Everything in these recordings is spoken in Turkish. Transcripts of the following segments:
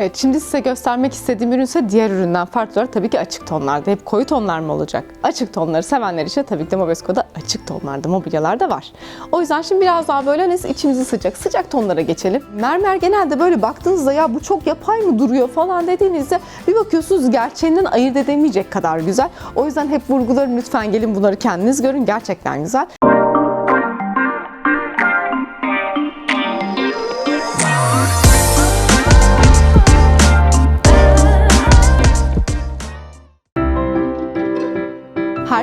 Evet, şimdi size göstermek istediğim ürün ise diğer üründen farklı olarak tabii ki açık tonlarda. Hep koyu tonlar mı olacak? Açık tonları sevenler için tabii ki de Mobesco'da açık tonlarda mobilyalar da var. O yüzden şimdi biraz daha böyle hani içimizi sıcak, sıcak tonlara geçelim. Mermer genelde böyle baktığınızda ya bu çok yapay mı duruyor falan dediğinizde bir bakıyorsunuz gerçeğinden ayırt edemeyecek kadar güzel. O yüzden hep vurgularım lütfen gelin bunları kendiniz görün. Gerçekten güzel.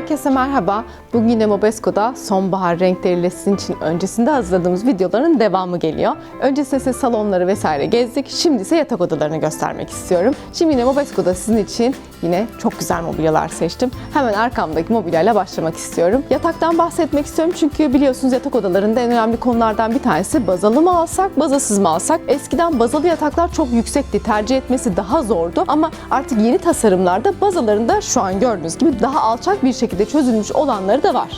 Herkese merhaba. Bugün yine Mobesco'da sonbahar renkleriyle sizin için öncesinde hazırladığımız videoların devamı geliyor. Öncesinde size salonları vesaire gezdik. Şimdi ise yatak odalarını göstermek istiyorum. Şimdi yine Mobesco'da sizin için yine çok güzel mobilyalar seçtim. Hemen arkamdaki mobilyayla başlamak istiyorum. Yataktan bahsetmek istiyorum çünkü biliyorsunuz yatak odalarında en önemli konulardan bir tanesi bazalı mı alsak, bazasız mı alsak? Eskiden bazalı yataklar çok yüksekti. Tercih etmesi daha zordu ama artık yeni tasarımlarda bazalarında şu an gördüğünüz gibi daha alçak bir şekilde çözülmüş olanları da var.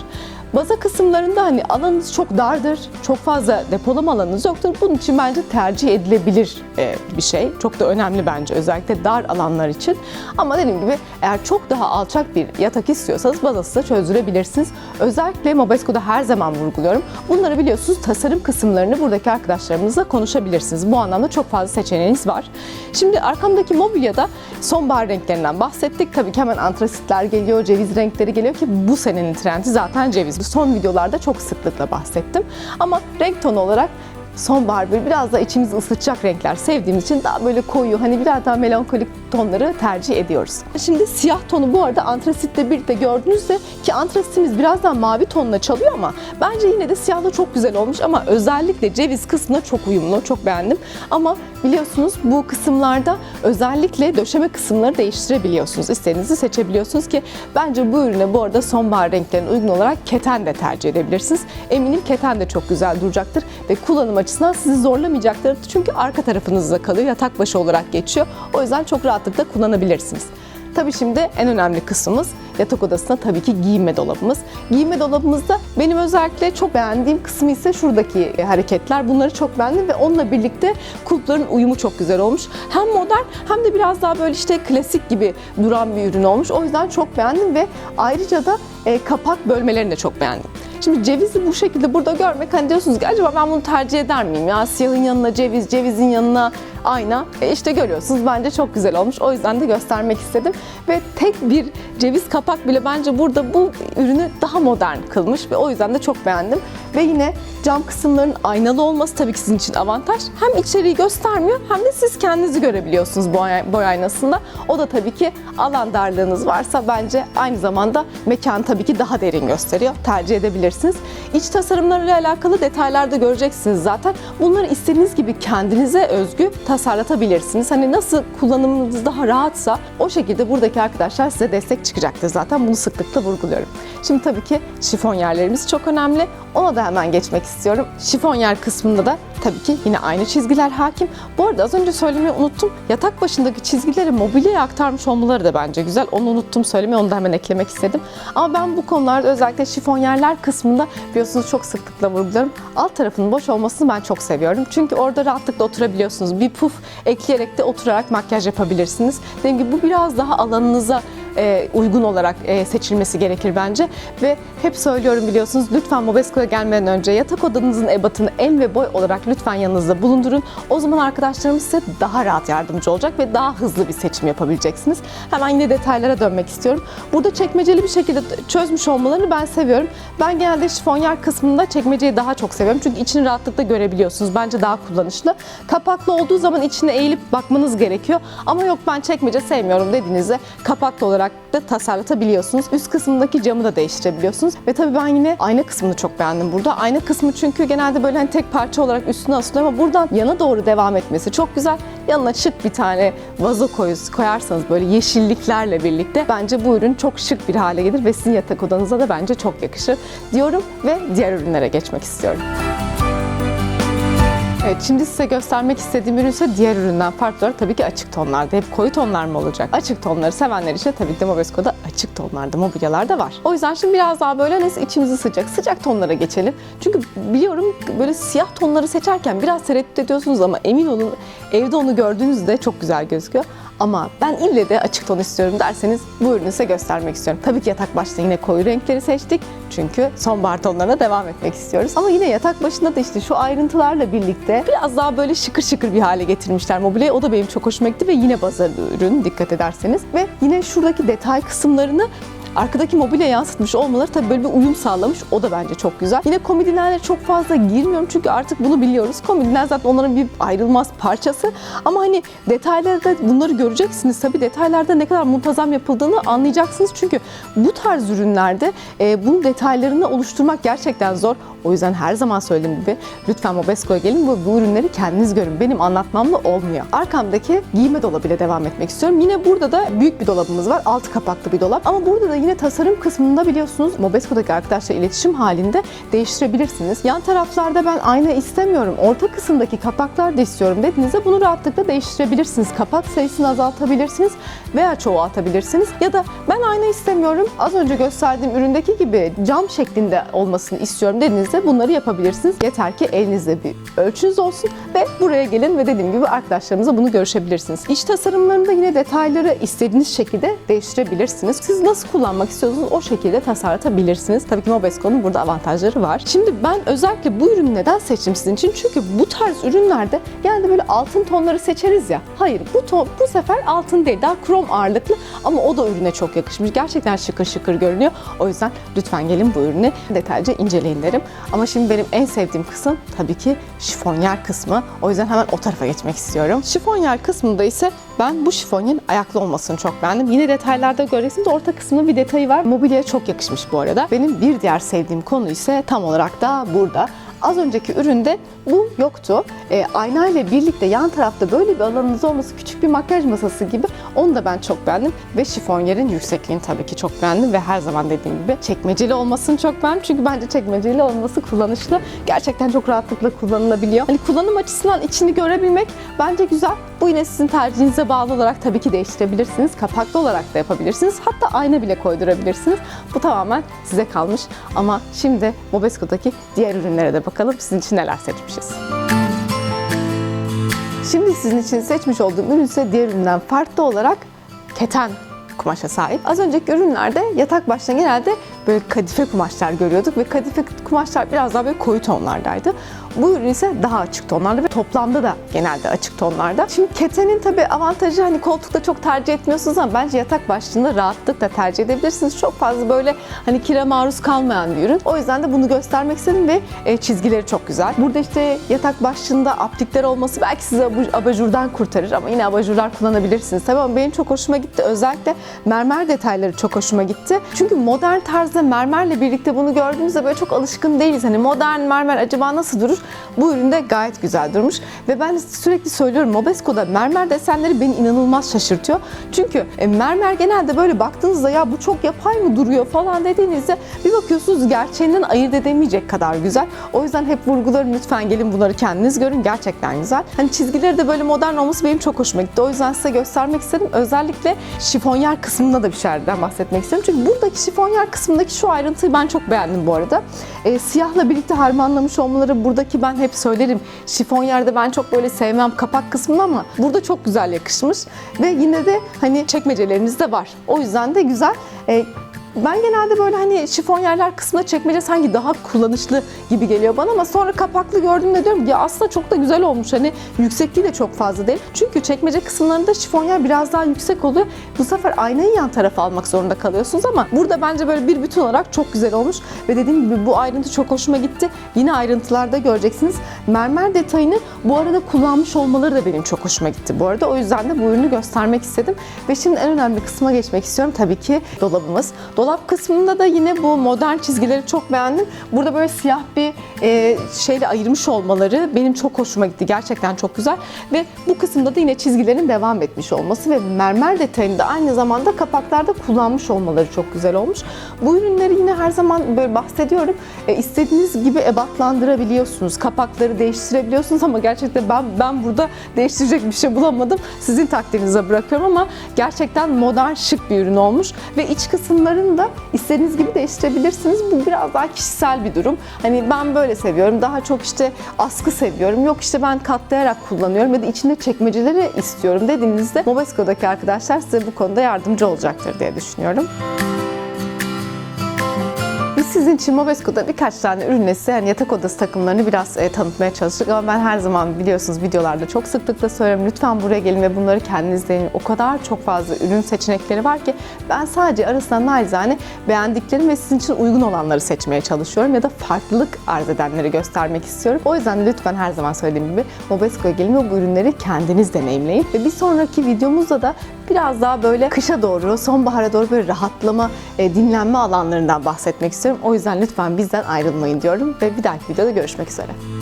Baza kısımlarında hani alanınız çok dardır, çok fazla depolama alanınız yoktur. Bunun için bence tercih edilebilir e, bir şey. Çok da önemli bence özellikle dar alanlar için. Ama dediğim gibi eğer çok daha alçak bir yatak istiyorsanız bazası da çözdürebilirsiniz. Özellikle Mobesco'da her zaman vurguluyorum. Bunları biliyorsunuz tasarım kısımlarını buradaki arkadaşlarımızla konuşabilirsiniz. Bu anlamda çok fazla seçeneğiniz var. Şimdi arkamdaki mobilyada sonbahar renklerinden bahsettik. Tabii ki hemen antrasitler geliyor, ceviz renkleri geliyor ki bu senenin trendi zaten ceviz. Son videolarda çok sıklıkla bahsettim. Ama renk tonu olarak sonbahar böyle biraz da içimizi ısıtacak renkler sevdiğimiz için daha böyle koyu hani biraz daha melankolik tonları tercih ediyoruz. Şimdi siyah tonu bu arada antrasitle birlikte gördüğünüzde ki antrasitimiz biraz daha mavi tonla çalıyor ama bence yine de siyahla çok güzel olmuş ama özellikle ceviz kısmına çok uyumlu, çok beğendim. Ama biliyorsunuz bu kısımlarda özellikle döşeme kısımları değiştirebiliyorsunuz. İstediğinizi seçebiliyorsunuz ki bence bu ürüne bu arada sonbahar renklerine uygun olarak keten de tercih edebilirsiniz. Eminim keten de çok güzel duracaktır ve kullanım açısından sizi zorlamayacaktır. Çünkü arka tarafınızda kalıyor, yatak başı olarak geçiyor. O yüzden çok rahatlıkla kullanabilirsiniz. Tabii şimdi en önemli kısmımız yatak odasında tabii ki giyinme dolabımız. Giyinme dolabımızda benim özellikle çok beğendiğim kısmı ise şuradaki hareketler. Bunları çok beğendim ve onunla birlikte kulpların uyumu çok güzel olmuş. Hem modern hem de biraz daha böyle işte klasik gibi duran bir ürün olmuş. O yüzden çok beğendim ve ayrıca da e, kapak bölmelerini de çok beğendim. Şimdi cevizi bu şekilde burada görmek hani diyorsunuz ki acaba ben bunu tercih eder miyim ya siyahın yanına ceviz, cevizin yanına ayna. E işte görüyorsunuz bence çok güzel olmuş. O yüzden de göstermek istedim. Ve tek bir ceviz kapak bile bence burada bu ürünü daha modern kılmış ve o yüzden de çok beğendim. Ve yine cam kısımların aynalı olması tabii ki sizin için avantaj. Hem içeriği göstermiyor hem de siz kendinizi görebiliyorsunuz boy, aynasında. O da tabii ki alan darlığınız varsa bence aynı zamanda mekan tabii ki daha derin gösteriyor. Tercih edebilirsiniz. İç tasarımlarıyla alakalı detaylarda göreceksiniz zaten. Bunları istediğiniz gibi kendinize özgü tasarlatabilirsiniz. Hani nasıl kullanımınız daha rahatsa o şekilde buradaki arkadaşlar size destek çıkacaktır zaten. Bunu sıklıkla vurguluyorum. Şimdi tabii ki şifon yerlerimiz çok önemli. Ona da hemen geçmek istiyorum. Şifon yer kısmında da tabii ki yine aynı çizgiler hakim. Bu arada az önce söylemeyi unuttum. Yatak başındaki çizgileri mobilyaya aktarmış olmaları da bence güzel. Onu unuttum söylemeyi, onu da hemen eklemek istedim. Ama ben bu konularda özellikle şifon yerler kısmında biliyorsunuz çok sıklıkla vurguluyorum. Alt tarafının boş olmasını ben çok seviyorum. Çünkü orada rahatlıkla oturabiliyorsunuz. Bir puf ekleyerek de oturarak makyaj yapabilirsiniz. Dediğim gibi bu biraz daha alanınıza e, uygun olarak e, seçilmesi gerekir bence. Ve hep söylüyorum biliyorsunuz lütfen Mobesco'ya gelmeden önce yatak odanızın ebatını en ve boy olarak lütfen yanınızda bulundurun. O zaman arkadaşlarımız size daha rahat yardımcı olacak ve daha hızlı bir seçim yapabileceksiniz. Hemen yine detaylara dönmek istiyorum. Burada çekmeceli bir şekilde çözmüş olmalarını ben seviyorum. Ben genelde şifonyer kısmında çekmeceyi daha çok seviyorum. Çünkü içini rahatlıkla görebiliyorsunuz. Bence daha kullanışlı. Kapaklı olduğu zaman içine eğilip bakmanız gerekiyor. Ama yok ben çekmece sevmiyorum dediğinizde kapaklı olarak da tasarlatabiliyorsunuz. Üst kısmındaki camı da değiştirebiliyorsunuz. Ve tabii ben yine ayna kısmını çok beğendim burada. Ayna kısmı çünkü genelde böyle hani tek parça olarak üstüne asılıyor ama buradan yana doğru devam etmesi çok güzel. Yanına şık bir tane vazo koyuz, koyarsanız böyle yeşilliklerle birlikte bence bu ürün çok şık bir hale gelir ve sizin yatak odanıza da bence çok yakışır diyorum ve diğer ürünlere geçmek istiyorum. Evet, şimdi size göstermek istediğim ürün ise diğer üründen farklı olarak tabii ki açık tonlarda. Hep koyu tonlar mı olacak? Açık tonları sevenler için tabii ki de Mobesco'da açık tonlarda mobilyalar da var. O yüzden şimdi biraz daha böyle nasıl içimizi sıcak, sıcak tonlara geçelim. Çünkü biliyorum böyle siyah tonları seçerken biraz tereddüt ediyorsunuz ama emin olun evde onu gördüğünüzde çok güzel gözüküyor. Ama ben ille de açık ton istiyorum derseniz bu ürünü size göstermek istiyorum. Tabii ki yatak başta yine koyu renkleri seçtik. Çünkü sonbahar tonlarına devam etmek istiyoruz. Ama yine yatak başında da işte şu ayrıntılarla birlikte biraz daha böyle şıkır şıkır bir hale getirmişler mobilyayı. O da benim çok hoşuma gitti ve yine bazarlı ürün dikkat ederseniz. Ve yine şuradaki detay kısımlarını Arkadaki mobilya yansıtmış olmaları tabii böyle bir uyum sağlamış. O da bence çok güzel. Yine komedilerle çok fazla girmiyorum çünkü artık bunu biliyoruz. Komediler zaten onların bir ayrılmaz parçası. Ama hani detaylarda bunları göreceksiniz. Tabii detaylarda ne kadar muntazam yapıldığını anlayacaksınız. Çünkü bu tarz ürünlerde e, bunun detaylarını oluşturmak gerçekten zor. O yüzden her zaman söylediğim gibi lütfen Mobesco'ya gelin ve bu ürünleri kendiniz görün. Benim anlatmamla olmuyor. Arkamdaki giyme dolabıyla devam etmek istiyorum. Yine burada da büyük bir dolabımız var. Altı kapaklı bir dolap. Ama burada da yine tasarım kısmında biliyorsunuz Mobesco'daki arkadaşlar iletişim halinde değiştirebilirsiniz. Yan taraflarda ben ayna istemiyorum. Orta kısımdaki kapaklar da istiyorum dediğinizde bunu rahatlıkla değiştirebilirsiniz. Kapak sayısını azaltabilirsiniz veya çoğaltabilirsiniz. Ya da ben ayna istemiyorum. Az önce gösterdiğim üründeki gibi cam şeklinde olmasını istiyorum dediğinizde bunları yapabilirsiniz. Yeter ki elinizde bir ölçünüz olsun ve buraya gelin ve dediğim gibi arkadaşlarımızla bunu görüşebilirsiniz. İç tasarımlarında yine detayları istediğiniz şekilde değiştirebilirsiniz. Siz nasıl kullanmak istiyorsanız o şekilde tasarlatabilirsiniz. Tabii ki Mobesco'nun burada avantajları var. Şimdi ben özellikle bu ürünü neden seçtim sizin için? Çünkü bu tarz ürünlerde genelde böyle altın tonları seçeriz ya. Hayır bu ton bu sefer altın değil daha krom ağırlıklı ama o da ürüne çok yakışmış. Gerçekten şıkır şıkır görünüyor. O yüzden lütfen gelin bu ürünü detaylıca inceleyin derim. Ama şimdi benim en sevdiğim kısım tabii ki şifonyer kısmı. O yüzden hemen o tarafa geçmek istiyorum. Şifonyer kısmında ise ben bu şifonyerin ayaklı olmasını çok beğendim. Yine detaylarda göreceksiniz. Orta kısmında bir detayı var. Mobilyaya çok yakışmış bu arada. Benim bir diğer sevdiğim konu ise tam olarak da burada. Az önceki üründe bu yoktu. E, ayna ile birlikte yan tarafta böyle bir alanınız olması küçük bir makyaj masası gibi. Onu da ben çok beğendim. Ve şifonyerin yüksekliğini tabii ki çok beğendim. Ve her zaman dediğim gibi çekmeceli olmasını çok beğendim. Çünkü bence çekmeceli olması kullanışlı. Gerçekten çok rahatlıkla kullanılabiliyor. Hani kullanım açısından içini görebilmek bence güzel. Bu yine sizin tercihinize bağlı olarak tabii ki değiştirebilirsiniz. Kapaklı olarak da yapabilirsiniz. Hatta ayna bile koydurabilirsiniz. Bu tamamen size kalmış. Ama şimdi Mobesco'daki diğer ürünlere de bakalım sizin için neler seçmişiz. Şimdi sizin için seçmiş olduğum ürün ise diğer üründen farklı olarak keten kumaşa sahip. Az önceki ürünlerde yatak başına genelde böyle kadife kumaşlar görüyorduk ve kadife kumaşlar biraz daha böyle koyu tonlardaydı. Bu ürün ise daha açık tonlarda ve toplamda da genelde açık tonlarda. Şimdi ketenin tabii avantajı hani koltukta çok tercih etmiyorsunuz ama bence yatak başlığında rahatlıkla tercih edebilirsiniz. Çok fazla böyle hani kire maruz kalmayan bir ürün. O yüzden de bunu göstermek istedim ve e, çizgileri çok güzel. Burada işte yatak başlığında aplikler olması belki sizi abajurdan kurtarır ama yine abajurlar kullanabilirsiniz. Tabii ama benim çok hoşuma gitti. Özellikle mermer detayları çok hoşuma gitti. Çünkü modern tarzda mermerle birlikte bunu gördüğümüzde böyle çok alışkın değiliz. Hani modern mermer acaba nasıl durur? Bu üründe gayet güzel durmuş. Ve ben sürekli söylüyorum Mobesco'da mermer desenleri beni inanılmaz şaşırtıyor. Çünkü e, mermer genelde böyle baktığınızda ya bu çok yapay mı duruyor falan dediğinizde bir bakıyorsunuz gerçeğinden ayırt edemeyecek kadar güzel. O yüzden hep vurgularım lütfen gelin bunları kendiniz görün. Gerçekten güzel. Hani çizgileri de böyle modern olması benim çok hoşuma gitti. O yüzden size göstermek istedim. Özellikle şifonyer kısmında da bir şeylerden bahsetmek istedim. Çünkü buradaki şifonyer kısmındaki şu ayrıntıyı ben çok beğendim bu arada. E, siyahla birlikte harmanlamış olmaları buradaki ben hep söylerim. Şifonyerde ben çok böyle sevmem kapak kısmını ama burada çok güzel yakışmış. Ve yine de hani çekmecelerimiz de var. O yüzden de güzel. E, ben genelde böyle hani şifon yerler kısmında çekmece sanki daha kullanışlı gibi geliyor bana ama sonra kapaklı gördüğümde diyorum ya aslında çok da güzel olmuş. Hani yüksekliği de çok fazla değil. Çünkü çekmece kısımlarında şifon yer biraz daha yüksek oluyor. Bu sefer aynayı yan tarafa almak zorunda kalıyorsunuz ama burada bence böyle bir bütün olarak çok güzel olmuş. Ve dediğim gibi bu ayrıntı çok hoşuma gitti. Yine ayrıntılarda göreceksiniz. Mermer detayını bu arada kullanmış olmaları da benim çok hoşuma gitti bu arada. O yüzden de bu ürünü göstermek istedim. Ve şimdi en önemli kısma geçmek istiyorum. Tabii ki dolabımız. Dolap kısmında da yine bu modern çizgileri çok beğendim. Burada böyle siyah bir e, şeyle ayırmış olmaları benim çok hoşuma gitti. Gerçekten çok güzel. Ve bu kısımda da yine çizgilerin devam etmiş olması ve mermer detayını da aynı zamanda kapaklarda kullanmış olmaları çok güzel olmuş. Bu ürünleri yine her zaman böyle bahsediyorum. E, istediğiniz gibi ebatlandırabiliyorsunuz. Kapakları değiştirebiliyorsunuz ama gerçekten ben ben burada değiştirecek bir şey bulamadım. Sizin takdirinize bırakıyorum ama gerçekten modern şık bir ürün olmuş ve iç kısımlarını da istediğiniz gibi değiştirebilirsiniz. Bu biraz daha kişisel bir durum. Hani ben böyle seviyorum. Daha çok işte askı seviyorum. Yok işte ben katlayarak kullanıyorum ya da içinde çekmeceleri istiyorum dediğinizde Mobesco'daki arkadaşlar size bu konuda yardımcı olacaktır diye düşünüyorum. Sizin için Mobesco'da birkaç tane ürünle size yani yatak odası takımlarını biraz e, tanıtmaya çalıştık ama ben her zaman biliyorsunuz videolarda çok sıklıkla söylüyorum lütfen buraya gelin ve bunları kendiniz deneyin. O kadar çok fazla ürün seçenekleri var ki ben sadece arasından naçizane beğendiklerim ve sizin için uygun olanları seçmeye çalışıyorum ya da farklılık arz edenleri göstermek istiyorum. O yüzden lütfen her zaman söylediğim gibi Mobesco'ya gelin ve bu ürünleri kendiniz deneyimleyin. Ve bir sonraki videomuzda da biraz daha böyle kışa doğru, sonbahara doğru böyle rahatlama, e, dinlenme alanlarından bahsetmek istiyorum. O yüzden lütfen bizden ayrılmayın diyorum ve bir dahaki videoda görüşmek üzere.